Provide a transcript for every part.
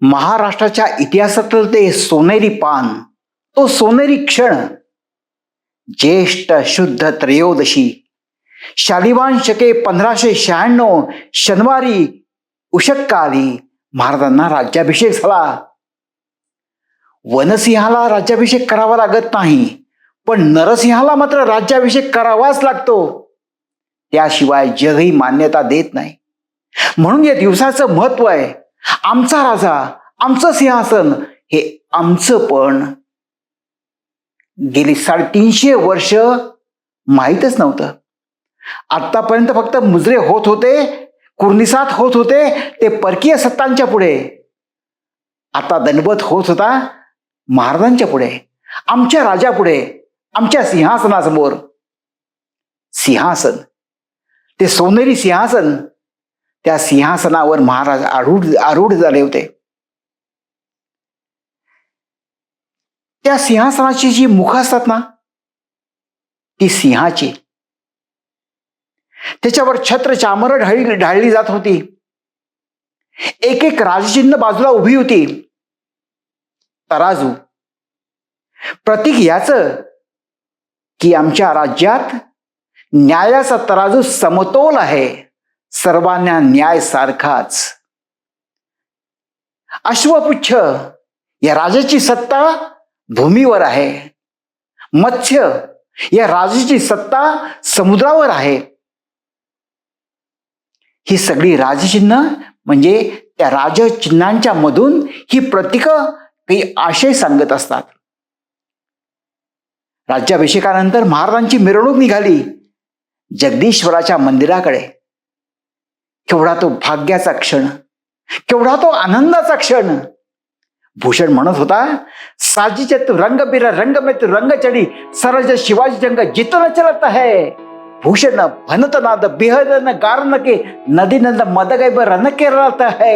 महाराष्ट्राच्या इतिहासातलं ते सोनेरी पान तो सोनेरी क्षण. ज्येष्ठ शुद्ध त्रयोदशी शालिवान शके पंधराशे शहाण्णव शनिवारी उषक्काली महाराजांना राज्याभिषेक झाला. वनसिंहाला राज्याभिषेक करावा लागत नाही पण नरसिंहाला मात्र राज्याभिषेक करावाच लागतो. त्याशिवाय जगही मान्यता देत नाही. म्हणून या दिवसाचं महत्त्व आहे आमचा राजा आमचं सिंहासन हे आमचं पण. गेली साडेतीनशे वर्ष माहीतच नव्हतं. आतापर्यंत फक्त मुजरे होत होते कुर्निसात होत होते ते परकीय सत्तांच्या पुढे. आता दणबत होत होता महाराजांच्या पुढे आमच्या राजापुढे आमच्या सिंहासनासमोर. सिंहासन ते सोनेरी सिंहासन त्या सिंहासनावर महाराज आरूढ आरूढ झाले होते. त्या सिंहासनाची जी मुख असतात ना ती सिंहाची. त्याच्यावर छत्र चामर ढाळी ढाळली जात होती. एक एक राजचिन्ह बाजूला उभी होती. तराजू. प्रतीक याच की आमच्या राज्यात न्यायाचा तराजू समतोल आहे. सर्वांना न्याय सारखाच. अश्वपुच्छ या राजाची सत्ता भूमीवर आहे. मत्स्य या राजाची सत्ता समुद्रावर आहे. ही सगळी राजचिन्ह म्हणजे त्या राजचिन्हांच्या मधून ही प्रतीक काही आशय सांगत असतात. राज्याभिषेकानंतर महाराजांची मिरवणूक निघाली. जगदीश्वराच्या मंदिराकडे. केवढा तो भाग्याचा क्षण केवढा तो आनंदाचा क्षण. भूषण म्हणत होता साजीचे तू रंग बिरा रंग में तू रंग चढी सरज शिवाजी जंग जितन चलत आहे. भूषण भनत नाद बिहद न गार न के नदी नंद मद गैब रन के आहे.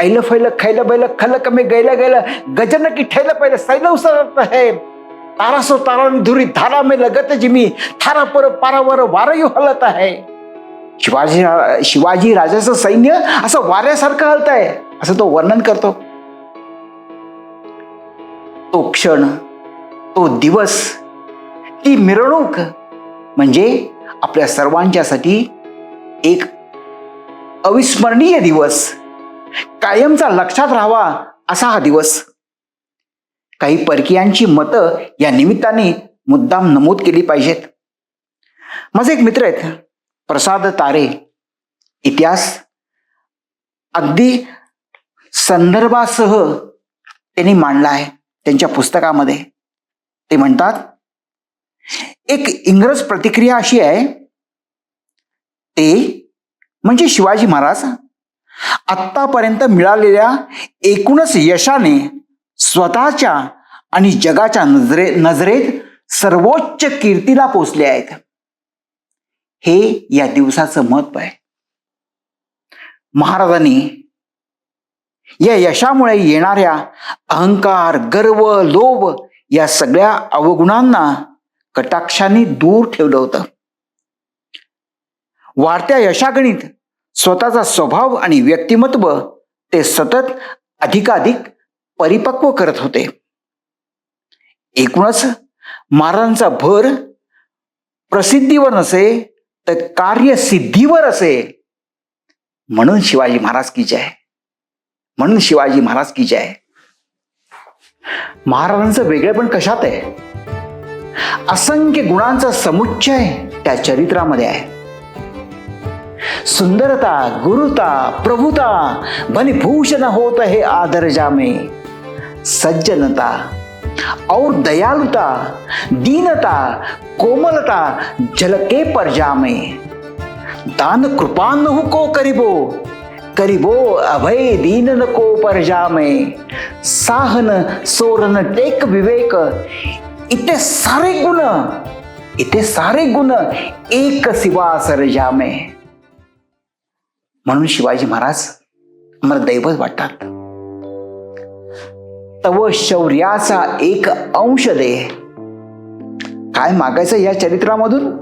ऐल फैल खैल बैल खल कमी गैल गैल गजन की ठैल पैल सैल उसरत है तारासो तारा धुरी धारा में लगत जिमी थारा पर पारावर वारयू हलत आहे. शिवाजी शिवाजी राजाचं सैन्य असं वाऱ्यासारखं हलत आहे असं तो वर्णन करतो. तो क्षण तो दिवस ती मिरवणूक म्हणजे आपल्या सर्वांच्यासाठी एक अविस्मरणीय दिवस. कायमचा लक्षात राहावा असा हा दिवस. काही परकीयांची मतं या निमित्ताने मुद्दाम नमूद केली पाहिजेत. माझे एक मित्र आहेत. प्रसाद तारे. इतिहास. अगदी संदर्भासह त्यांनी मांडला आहे त्यांच्या पुस्तकामध्ये. ते म्हणतात एक इंग्रज प्रतिक्रिया अशी आहे ते म्हणजे शिवाजी महाराज आत्तापर्यंत मिळालेल्या एकूणच यशाने स्वतःच्या आणि जगाच्या नजरे नजरेत सर्वोच्च कीर्तीला पोचले आहेत. हे या दिवसाचं महत्त्व आहे. महाराजांनी या यशामुळे येणाऱ्या अहंकार गर्व लोभ या सगळ्या अवगुणांना कटाक्षाने दूर ठेवलं होतं. वाढत्या यशागणित स्वतःचा स्वभाव आणि व्यक्तिमत्व ते सतत अधिकाधिक परिपक्व करत होते. एकूणच महाराजांचा भर प्रसिद्धीवर नसे तर कार्यसिद्धीवर असे. म्हणून शिवाजी महाराज की जय. म्हणून शिवाजी महाराज की जय. महाराजांचं वेगळेपण कशात आहे? असंख्य गुणांचा समुच्चय त्या चरित्रामध्ये आहे. सुंदरता गुरुता प्रभुता भूषण होत हे आदर जामे. सज्जनता और दयालुता दीनता कोमलता झलके पर जामे। दान कृपान को करिबो करिबो अभय न को पर जामे। साहन सोरन टेक विवेक इतने सारे गुण इथे सारे गुण एक सिवा सरजामे म्हणून शिवाजी महाराज आम्हाला दैवत वाटतात। तव शौर्याचा एक अंश दे. काय मागायचं या चरित्रामधून?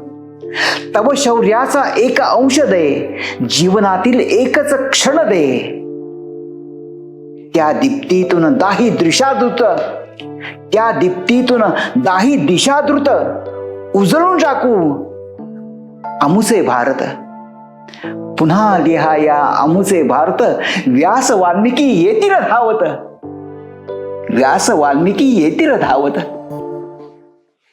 तव शौर्याचा एक अंश दे. जीवनातील एकच क्षण दे. त्या दीप्तीतून दाही दृशादृत त्या दीप्तीतून दाही दिशादृत. उजळून टाकू. अमुचे भारत. पुन्हा लिहा या अमुचे भारत. व्यास वाल्मिकी येतील धावत. व्यास वाल्मिकी येतील धावत